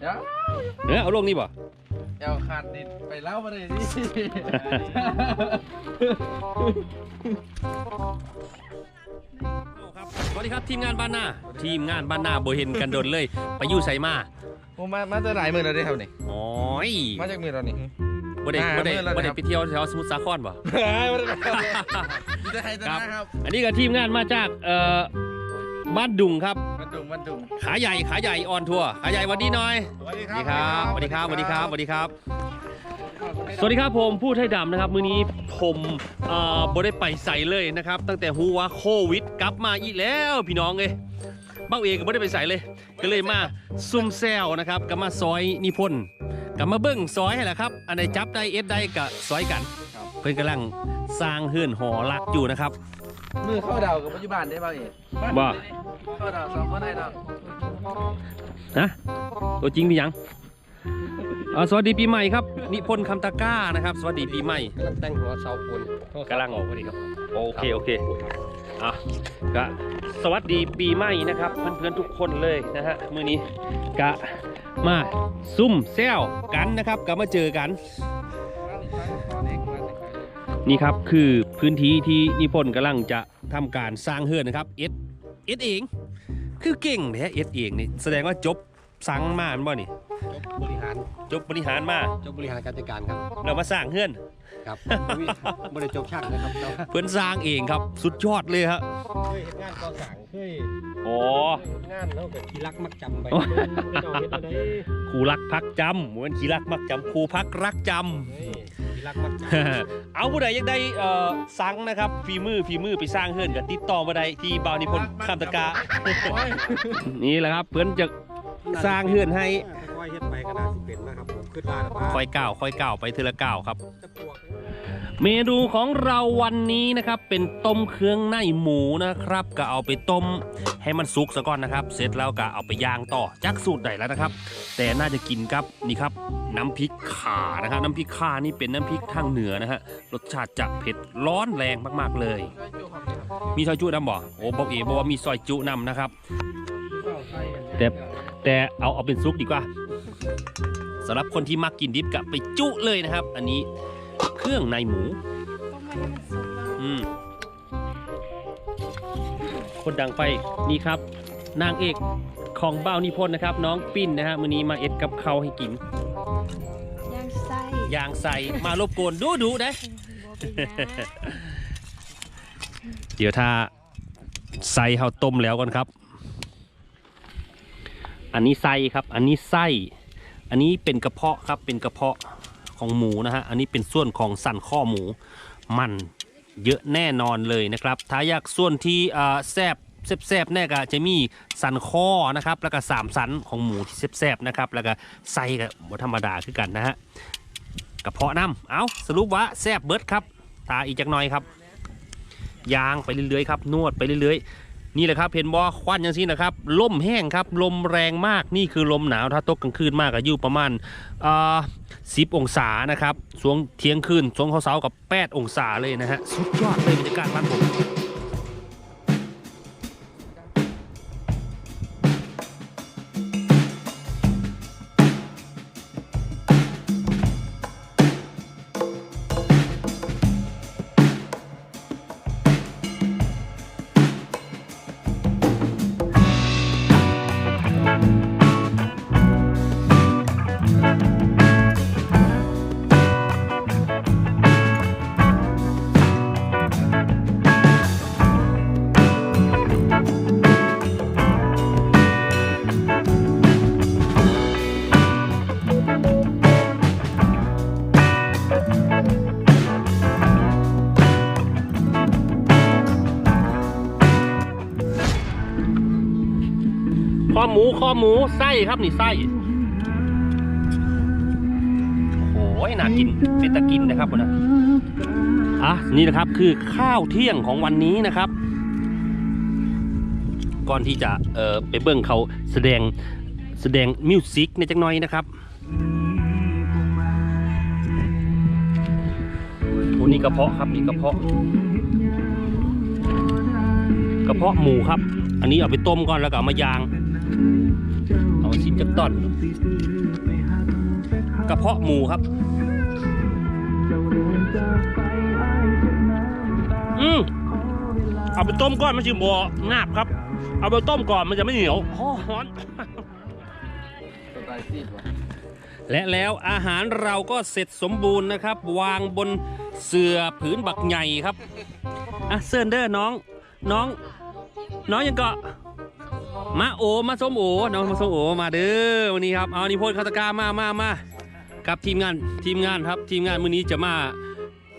เดี๋ยวเออเอาลงนี่บ่เดี๋ยวขาดดิไปเล่ามาเลยดิครับสวัสดีครับทีมงานบ้านนาทีมงานบ้านนาบ่เห็นกันโดนเลย ไปอยู่ไสมาผมมามาจะหลายมือแล้วได้ครับนี่โอ้ยมาจากมือเรานี่บ่ได้อ่าบ่ได้มื้อละบ่ได้นะครับไปเที่ยวแถวสมุทรสาครบ่มาได้จะให้จะครับนะครับ อันนี้ก็ทีมงานมาจากเอ่อบ้านดุงครับมัน ดุงมันดุงขาใหญ่ขาใหญ่ออนทัวร์ขาใหญ่หวันดีหน่อยสวัสดีสวัสดีครับสวัสดีครับสวัสดีครับสวัสดีครับ สวัสดีครับผมพูดให้ดำนะครับมื้อนี้ผมเอ่อบ่ได้ไปใส่เลยนะครับ ตั้งแต่ฮูว่าโควิดกลับมาอีกแล้วพี่น้องเอ้ยเบ้าเอกก็บ่ได้ไปใส่เลย ก็เลยมาซุ่มแซวนะครับก็มาซอยนิพนธ์ก็มาเบิ้งซอยให้แหละครับอันไหนจับได้เอ็ดได้ก็ซอยกัน เพิ่นกำลังสร้างเฮือนหอลักอยู่นะครับ มือเข้าดาวกับปัจจุบันได้บ้างเองบ่เข้าดาวสองคนได้ดาวนะตัวจริงพี่ยังเอาสวัสดีปีใหม่ครับ นิพนธ์คำตะกร้านะครับ สวัสดีปีใหม่กำลังแต่งหัวเสาปูนกำลังออกพอดีครับ โอเคโอเคอะก็สวัสดีปีใหม่นะครับ เพื่อนๆทุกคนเลยนะฮะมื้อนี้กะมาซุ่มแซวกันนะครับก็มาเจอกัน นี่ครับคือพื้นที่ที่นิพนธ์กำลังจะทำการสร้างเฮือนนะครับเอ็ดเอ็ดเอง คือเก่งแท้เอ็ดเองนี่แสดงว่าจบสังมาแมันบ่นี่จบบริหารจบบริหารมาจบบริหารการจัดการครับ เรามาสร้างเฮือนครับบ่มีบริจบช่างนะครับแต่ว่าเพื่อนสร้างเองครับสุดยอดเลยฮะเคยเฮ็ดงานก่อสร้างเคยโอ้เคยเฮ็ดงานแล้วก็ขี้รักมักจำไปโอ้ไม่ต้องเฮ็ดอะไรครูรักพักจำเหมือนขี่รักมักจำครูพักรักจเฮ้ยขี้ รักมักจำเอาผู้ใดยังได้เอ่อสั่งนะครับฝีมือฝีมือไปสร้างเฮือนกับติดต่อมาได้ที่บาวนิพนธ์คำตะกานี่แหละครับเพื่อนจะำสร้างเฮือนให้ค่อยๆเฮ็ดไปก็น่าสิเป็นนะครับผมขึ้นลาแล้วค่อยก้าวค่อยก้าวไปทีละก้าวครับ จะปวก เมนูของเราวันนี้นะครับ เป็นต้มเครื่องในหมูนะครับ ก็เอาไปต้มให้มันสุกซะก่อนนะครับ เสร็จแล้วก็เอาไปย่างต่อจักสูตรใดแล้วนะครับ แต่น่าจะกินครับนี่ครับ น้ำพริกข่านะครับน้ำพริกข่านี่เป็นน้ำพริกทางเหนือนะฮะรสชาติจะเผ็ดร้อนแรงมากๆเลย มีซอยจุนำบ่โอ้บอกเอบอกว่ามีซอยจุนำนะครับ แต่แต่เอาเอาเป็นซุปดีกว่าสำหรับคนที่มักกินดิบกับไปจุเลยนะครับ อันนี้ เครื่องในหมูอืม คนดังไปนี่ครับ นางเอกของเบ้านิพนธ์นะครับ น้องปิ้นนะฮะมื้อนี้มาเอ็ดกับเขาวให้กิน ย่างไส้ย่างใส่มารบกวนดูดูนะ บ่เป็นหยังเดี๋ยวถ้าใส่ข้าวต้มแล้วก่อนครับ อันนี้ไส้ครับ อันนี้ไส้ อันนี้เป็นกระเพาะครับ เป็นกระเพาะ ของหมูนะฮะอันนี้เป็นส่วนของสันข้อหมู มันเยอะแน่นอนเลยนะครับถ้าอยากส่วนที่แซบแซบๆแน่ก็จะมีสันข้อนะครับ แล้วก็สามสันของหมูที่แซบๆนะครับ แล้วก็ไส้ก็บธรรมดาคือกันนะฮะกระเพาะน้ำเอาสรุปว่าแซบเบิร์ดครับตาอีกจักหน่อยครับ ยางไปเรื่อยๆครับ นวดไปเรื่อยๆ นี่แหละครับเห็นบ่ควันยังซี่นะครับลมแห้งครับลมแรงมากนี่คือลมหนาวถ้าตกกลางคืนมากก็อยู่ประมาณสิบองศานะครับช่วงเที่ยงคืนช่วงเช้ากับ 8 องศาเลยนะฮะสุดยอดเลยบรรยากาศบ้านผม หมูข้อหมูไส้ครับนี่ไส้โอ้ยน่ากินเป็นตะกินนะครับผมนะอะนี่นะครับคือข้าวเที่ยงของวันนี้นะครับ ก่อนที่จะเอ่อไปเบิ้งเขาแสดงแสดงมิวสิกในจังหน่อยนะครับโอ้นี่กระเพาะครับนี่กระเพาะ กระเพาะหมูครับ อันนี้เอาไปต้มก่อนแล้วก็เอามายาง ชิมจากตอนกระเพาะหมูครับอืมเอาไปต้มก่อนมันจะบ่งาบครับ เอาไปต้มก่อนมันจะไม่เหนียวฮ้อนสไตล์ซีดวะและแล้วอาหารเราก็เสร็จสมบูรณ์นะครับ วางบนเสื่อผืนบักใหญ่ครับอะเซิร์นเดอร์น้องน้อง น้องยังเกาะ มาโอมาส้มโอน้องมาส้มโอมาเด้อวันนี้ครับเอานิพนคาตกามามามาครับทีมงานทีมงานครับทีมงานมื้อนี้จะมา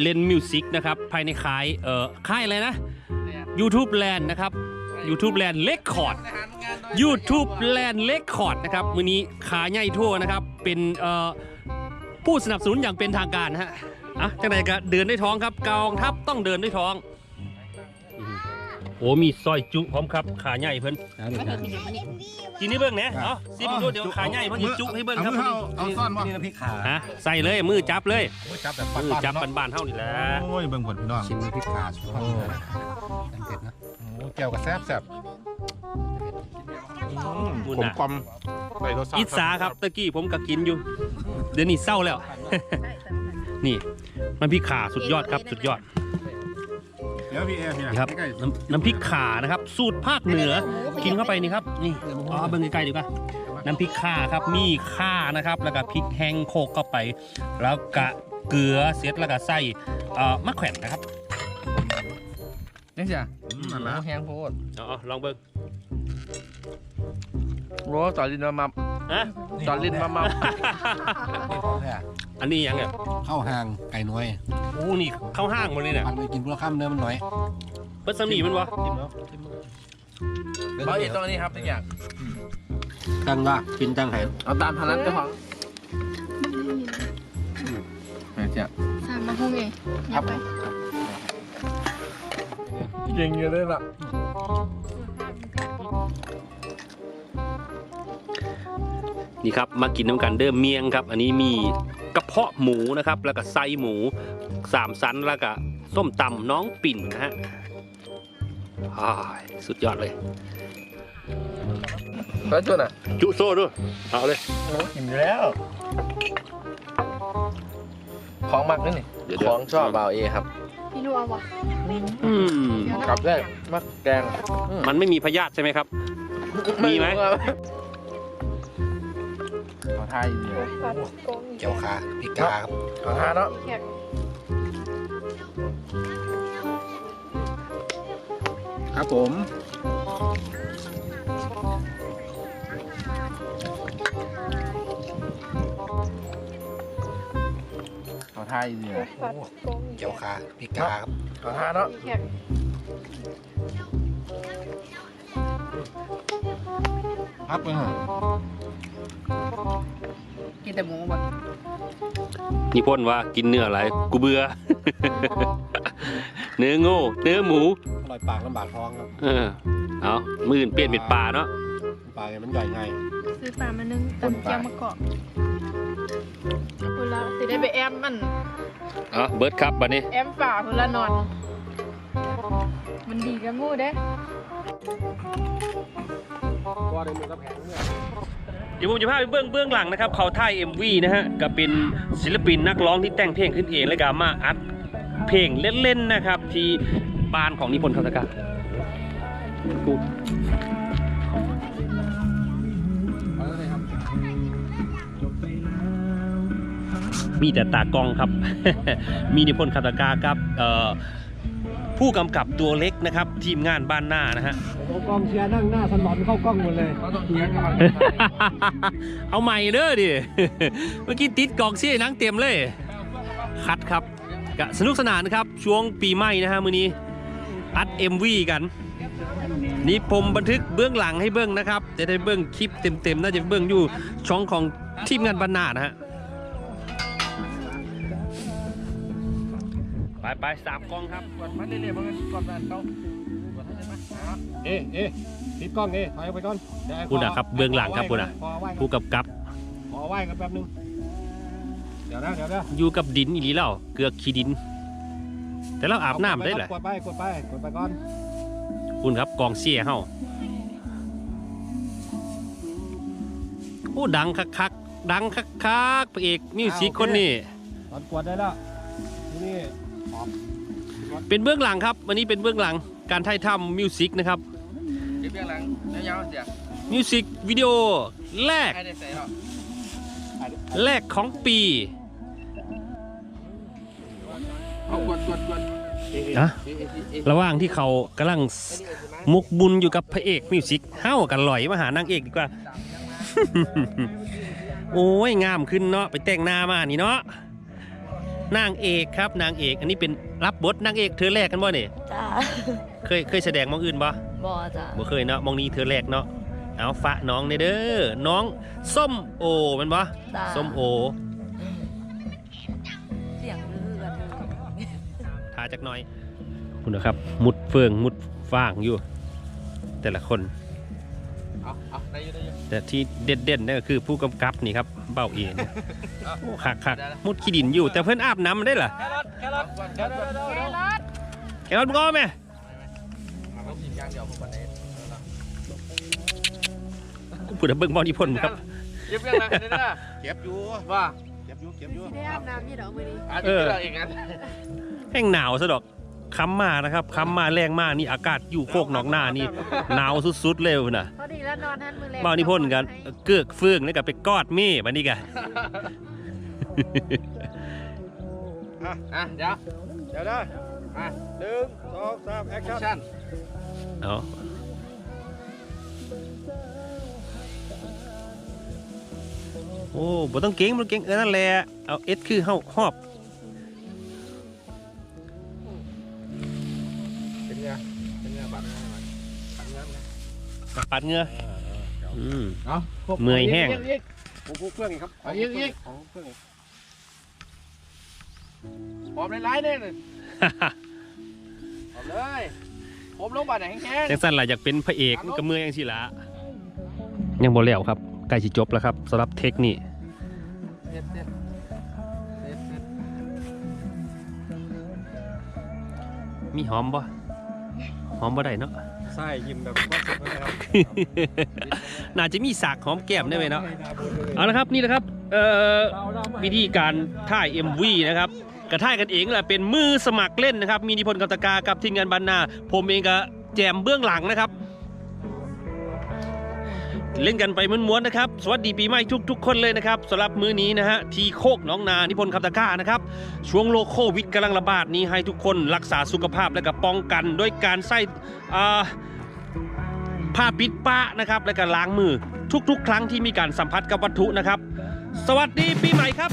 เล่นมิวสิกนะครับภายในค่ายเอ่อค่ายอะไรนะ YouTube Land นะครับ YouTube Land Record YouTube Land Record นะครับมือนี้ขาใหญ่ทั่วนะครับเป็นเอ่อผู้สนับสนุนอย่างเป็นทางการฮะอะจังไหนก็เดินด้วยท้องครับกองทัพต้องเดินด้วยท้อง โอ้มีซอยจุพร้อมครับขาใหญ่เพิ่นกินนี่เบิ่งเนี่ยเอาซิมดูเดี๋ยวขาใหญ่เพิ่นจะจุให้เบิ่งครับเอาเอาซ่อนวะนี่น้ำพริกขาฮะใส่เลยมือจับเลยโอ้ยจับแบบมือปันๆจับเนาะบานๆเท่านี่แหละโอ้ยเบิ่งผลพี่น้องชิมน้ำพริกขาสุดยอดเลยเผ็ดนะโอ้แก้วก็แซ่บแซ่บมุนผมน่ะกลมใส่รสชาติอิสาครับตะกี้ผมก็กินอยู่ เดี๋ยวนี้เศร้าแล้ว นี่มันพี่ขาสุดยอดครับสุดยอด เดี๋ยวพี่เอพี่นี่ครับใกล้น้ำน้ำพริกขานะครับ สูตรภาคเหนือกินเข้าไปนี่ครับนี่อ๋อเบิ่งไกลๆดีกว่าน้ำพริกข่าครับมีข่านะครับ แล้วก็พริกแห้งโขลกเข้าไป แล้วก็เกลือเสร็จแล้วก็ใส่เอ่อมะแขวนนะครับนี่จ้ะๆอืมนั่นโอ้ละแห้งโพดเอาๆลองเบิ่งโอ้จอดลินมามับฮะจอดลินมามับ อันนี้ยังเนี่ยเข้าห่างไก่น้อยโอ้นี่เข้าห้างหมดเลยเนี่ยพันไปกินพวกข้ามเนื้อมันน้อยเปิ้ลสมีมันวะจิ้มแล้วเอาอีกตรงนี้ครับทุกอย่างตั้งว่ากินตั้งไห่เอาตามพนันเจ้าของนี่จ้ะสามมาห้องเองอย่าไปเก่งเยอะเลยล่ะนี่ครับมากินน้ำกันเดิมเมียงครับ อันนี้มีก ระเพาะหมูนะครับ แล้วก็ไส้หมูสามสันแล้วก็ส้มตำน้องปิ่นนะฮะอ้ายสุดยอดเลยแล้วจุดอะ จุโซ่ด้วยเอาเลยโอ้หิมอยู่แล้ว ของมักนี่นี่เดี๋ยวของชอบเบาเอครับพี่นัววะอืมกลับได้มักแกงอืมมันไม่มีพยาธิใช่ไหมครับ มีไหม รู้ครับขอทายเดียวปัดกงเจียวขาพริกกาครับขอทายเนาะแขกครับผมขอทายเดียวปัดกงเจียวขาพริกกาครับขอทายเนาะแขก ครับเออกินแต่หมูบ่นี่พ่นว่ากินเนื้ออะไรกูเบื่อ เนื้อโง่เนื้อหมูอร่อยปากลำบากท้องครับเออเอามื่นเปลี่ยนเป็นปลาเนาะปลาเนี่ยมันใหญ่ไงซื้อปลามานึ่งตำเจียวมะกอกเวลาสิได้ไปแอมมัน เอาเบิร์ดครับบัดนี้ แอมฝ่าเวลานอน มันดีกับงูเด้ก็ได้มือกับแผงเนี่ยเดี๋ยวผมจะพาไปเบื้องเบื้องหลังนะครับเขาถ่าย MV นะฮะก็เป็นศิลปินนักร้องที่แต่งเพลงขึ้นเองแล้วก็มาอัดเพลงเล่นๆนะครับ ที่บ้านของนิพนธ์คำตะกาพูมีแต่ตากล้องครับ มีนิพนธ์คำตะกากับเอ่อ ผู้กำกับตัวเล็กนะครับ ทีมงานบ้านหน้านะฮะ กองเชียร์นั่งหน้าสลอนเข้ากล้องหมดเลยเขาต้องเทียงกันเอาใหม่เด้อดิ เมื่อกี้ติดกองเสียหนังเต็มเลย คัดครับกะสนุกสนานครับ ช่วงปีใหม่นะฮะมื้อนี้ อัด MV กัน นี่ผมบันทึกเบื้องหลังให้เบื้องนะครับ จะได้เบื้องคลิปเต็มๆ น่าจะเบื้องอยู่ช่องของทีมงานบรรณานะฮะ ไปไปๆสามกล้องครับกดมาเรื่อยๆมันก็กดมาเขากดให้ได้ไหมเอาเอ๊ะเอ๊ะติดกล้องเอ๊ะถอยออกไปก่อนเดี๋ยวไอ้คุณอะครับเบื้องหลังครับคุณอะขอไหว้ผู้กำกับขอไหว้กันแป๊บนึงเดี๋ยวนะเดี๋ยวนะอยู่กับดินอีหลีเล่าเกลือกขี้ดิน แต่เราอาบน้ำได้แหละกดไปกดไปกดไปก่อนคุณครับกองเชียร์เฮาอ้ดังคักๆดังคักๆพระเอกมิวสิกคนนี้ตอนกวดได้แล้วที่นี่ เป็นเบื้องหลังครับ วันนี้เป็นเบื้องหลังการถ่ายทำมิวสิกนะครับเก็บเบี้ยหลังยาวๆเสียมิวสิกวิดีโอแรกใครได้ใส่หรอแรกของปีเอากดกดกดนะเอ๊ะเอ๊ะเอ๊ะระหว่างที่เขากำลังมุกบุญอยู่กับพระเอกมิวสิกเฮ้ากันลอยมาหานางเอกดีกว่า โอ้ย งามขึ้นเนาะไปแต่งหน้ามานี่เนาะ นางเอกครับนางเอก อันนี้เป็นรับบทนางเอกเธอแรกกันบ่เนี่ยจ้าเคยเคยแสดงมองอื่นบ่บอจ้าบ่เคยเนาะมองนี้เธอแรกเนาะเอาฝะน้องเด้อเด้อน้องส้มโอแมันบ่จ้าส้มโอเสียงลือกันทาจักหน่อยคุณนะครับ มุดเฟืองมุดฟางอยู่ แต่ละคน แต่ที่เด่นๆนั่นก็คือผู้กำกับนี่ครับเบ้าเองโอ้คักคักๆมุดขี้ดินอยู่ แต่เพื่อนอาบน้ำได้เหรอแครอทแครอทแครอทแครอทแกรอดก็ไหมมาต้องกินอย่างเดียวผมวันนี้พูดถึงเบิ้งบอลนิพนธ์ครับเก็บเบี้ยหลังนี่นะเก็บอยู่ว่าเก็บอยู่เก็บอยู่ได้อาบน้ำยี่ดอกมือนี้อาจจะเป็นเราเองงั้นแห้งหนาวซะดอก ค้ำมานะครับค้ำมาแรงมากนี่อากาศอยู่โคกหนองหน้านี่หนาวสุดๆเลยนะพอดีแล้วนอนทันมือแรงเบ้านิพนธ์กันเกือกเฟืองแล้วก็ไปกอดเม่บันนี้กันอะเดี๋ยวเดี๋ยวได้อะหนึ่งสองสามแอคแอชั่คนชั่นเอาโอ้บ่ต้องเก่งบ่ต้องเก่งเออนั่นแหละเอาเอสคือเฮาหอบ ปัดเหงืออืม เอาเมื่อยแห้งผมพูดเครื่องอีกครับเอาอีกอีก ของเครื่องอีกหอมหลายๆเนี่ยหอมเลยผมลงบาดไหนแห้งจังสั้นล่ะอยากเป็นพระเอกมันก็เมื่อยจังสิละยังบ่แล้วครับใกล้สิจบแล้วครับสำหรับเทคนี่ๆเด็ดเด็ดเด็ดเด็ดมีหอมบ่หอมบ่ได้เนาะ ใช่ยิ้มแบบว่าสุดเลยครับน่าจะมีสากหอมแก้มได้ไหมเนาะเอาละครับนี่นะครับเอ่อวิธีการถ่าย MV นะครับกระถ่ายกันเองแหละเป็นมือสมัครเล่นนะครับ มีนิพนธ์กัตกากับทีมงานบรรณาผมเองก็แจมเบื้องหลังนะครับ เล่นกันไปม้วนๆนะครับ สวัสดีปีใหม่ทุก ๆ คนเลยนะครับสำหรับมื้อนี้นะฮะที่โคกน้องนานิพนธ์คำตะก้านะครับช่วงโลโควิดกำลังระบาดนี้ให้ทุกคนรักษาสุขภาพและก็ป้องกันด้วยการใส่ผ้าปิดปะนะครับและก็ล้างมือทุก ๆ ครั้งที่มีการสัมผัสกับวัตถุนะครับ สวัสดีปีใหม่ครับ